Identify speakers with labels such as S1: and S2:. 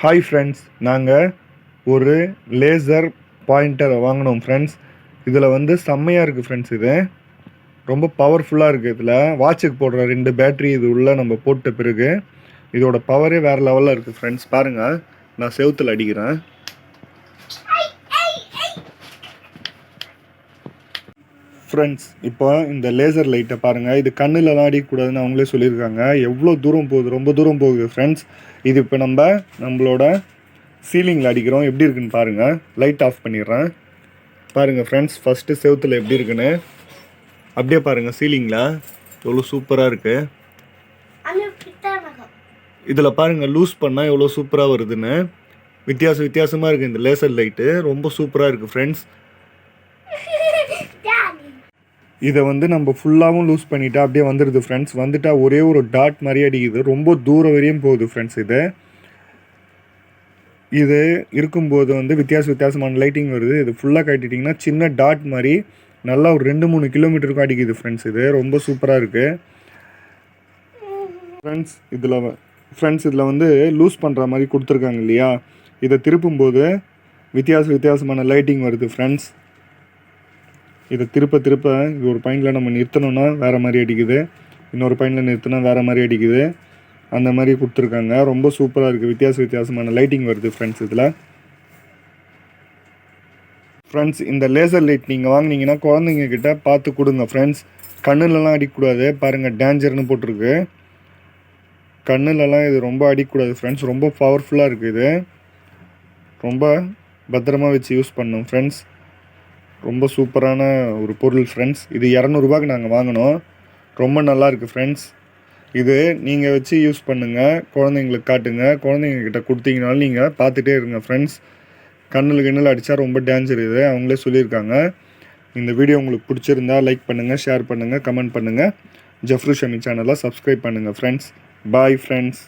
S1: Hi friends நாங்கள் ஒரு laser பாயிண்டரை வாங்கினோம் ஃப்ரெண்ட்ஸ் இதில் வந்து செம்மையாக இருக்குது ஃப்ரெண்ட்ஸ் இது. ரொம்ப பவர்ஃபுல்லாக இருக்குது இதில். வாட்சுக்கு போடுற ரெண்டு பேட்ரி இது உள்ளே நம்ம போட்ட பிறகு இதோட பவரே வேறு லெவலில் இருக்குது ஃப்ரெண்ட்ஸ் பாருங்கள் நான் செவுத்தில் அடிக்கிறேன். ஃப்ரெண்ட்ஸ் இப்போ இந்த லேசர் லைட்டை பாருங்கள் இது கண்ணுலலாம் அடிக்கக்கூடாதுன்னு அவங்களே சொல்லியிருக்காங்க. எவ்வளோ தூரம் போகுது? ரொம்ப தூரம் போகுது ஃப்ரெண்ட்ஸ் இது இப்போ நம்ம நம்மளோட சீலிங்கில் அடிக்கிறோம். எப்படி இருக்குன்னு பாருங்கள் லைட் ஆஃப் பண்ணிடுறேன். பாருங்கள் ஃப்ரெண்ட்ஸ் ஃபஸ்ட்டு செவுத்தில் எப்படி இருக்குன்னு. அப்படியே பாருங்கள் சீலிங்கில் எவ்வளோ சூப்பராக இருக்குது இதில் பாருங்கள் லூஸ் பண்ணால் எவ்வளோ சூப்பராக வருதுன்னு. வித்தியாச வித்தியாசமாக இருக்குது இந்த லேசர் லைட்டு ரொம்ப சூப்பராக இருக்குது ஃப்ரெண்ட்ஸ் இதை வந்து நம்ம ஃபுல்லாகவும் லூஸ் பண்ணிட்டா அப்படியே வந்துடுது ஃப்ரெண்ட்ஸ் வந்துட்டா ஒரே ஒரு டாட் மாதிரி அடிக்குது. ரொம்ப தூரம் வரையும் போகுது ஃப்ரெண்ட்ஸ் இது. இது இருக்கும்போது வந்து வித்தியாச வித்தியாசமான லைட்டிங் வருது. இது ஃபுல்லாக கட்டிட்டிங்கன்னா சின்ன டாட் மாதிரி நல்லா ஒரு ரெண்டு மூணு கிலோமீட்டருக்கும் அடிக்குது ஃப்ரெண்ட்ஸ் இது. ரொம்ப சூப்பராக இருக்குது ஃப்ரெண்ட்ஸ் இதில் ஃப்ரெண்ட்ஸ் இதில் வந்து லூஸ் பண்ணுற மாதிரி கொடுத்துருக்காங்க இல்லையா? இதை திருப்பும்போது வித்தியாச வித்தியாசமான லைட்டிங் வருது ஃப்ரெண்ட்ஸ் இதை திருப்ப திருப்ப இது ஒரு பாயிண்டில் நம்ம நிறுத்தணும்னா வேறு மாதிரி அடிக்குது. இன்னொரு பாயிண்டில் நிறுத்தினா வேறு மாதிரி அடிக்குது. அந்த மாதிரி கொடுத்துருக்காங்க. ரொம்ப சூப்பராக இருக்குது வித்தியாச வித்தியாசமான லைட்டிங் வருது ஃப்ரெண்ட்ஸ் இதில். ஃப்ரெண்ட்ஸ் இந்த லேசர் லைட் நீங்கள் வாங்குனீங்கன்னா குழந்தைங்க கிட்ட பார்த்து கொடுங்க ஃப்ரெண்ட்ஸ் கண்ணுலலாம் அடிக்கக்கூடாது. பாருங்கள் டேஞ்சர்னு போட்டிருக்கு. கண்ணுலலாம் இது ரொம்ப அடிக்கக்கூடாது ஃப்ரெண்ட்ஸ் ரொம்ப பவர்ஃபுல்லாக இருக்குது இது. ரொம்ப பத்திரமா வச்சு யூஸ் பண்ணணும் ஃப்ரெண்ட்ஸ் ரொம்ப சூப்பரான ஒரு பொருள் ஃப்ரெண்ட்ஸ் இது இரநூறுபாக்கு நாங்கள் வாங்கினோம். ரொம்ப நல்லாயிருக்கு ஃப்ரெண்ட்ஸ் இது நீங்கள் வச்சு யூஸ் பண்ணுங்கள் குழந்தைங்களுக்கு காட்டுங்க. குழந்தைங்கக்கிட்ட கொடுத்தீங்கனாலும் நீங்கள் பார்த்துட்டே இருங்க ஃப்ரெண்ட்ஸ் கண்ணில் கிண்ணில் அடித்தா ரொம்ப டேஞ்சர் இது. அவங்களே சொல்லியிருக்காங்க. இந்த வீடியோ உங்களுக்கு பிடிச்சிருந்தா லைக் பண்ணுங்கள் ஷேர் பண்ணுங்கள் கமெண்ட் பண்ணுங்கள் ஜஃப்ரு ஷமி சேனலை சப்ஸ்கிரைப் பண்ணுங்கள் ஃப்ரெண்ட்ஸ் பாய் ஃப்ரெண்ட்ஸ்